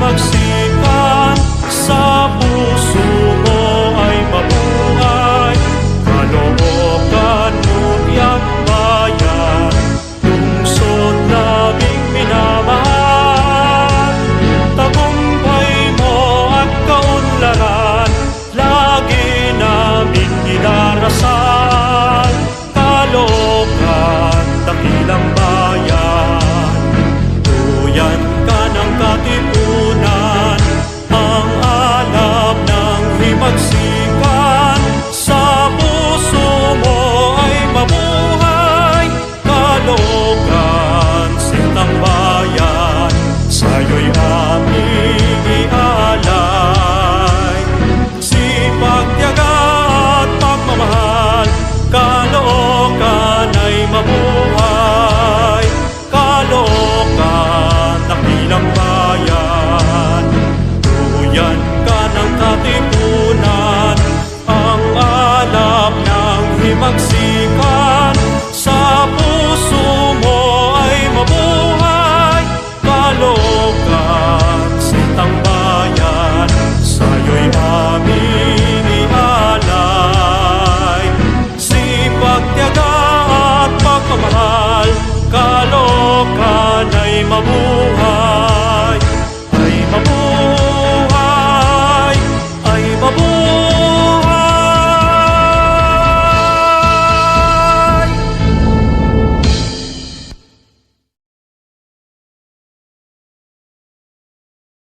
magsikan sa puso mo ay mabuhay. Kalookan nuyang bayan lungsod naming minamahal. Tagumpay mo at kaunlaran lagi naming dinarasal pagsikan sa puso mo ay mabuhay. Kalokan sa tambayan. Sa'yo'y aming ialay. Sipag tiyaga at pagmamahal kalokan ay mabuhay.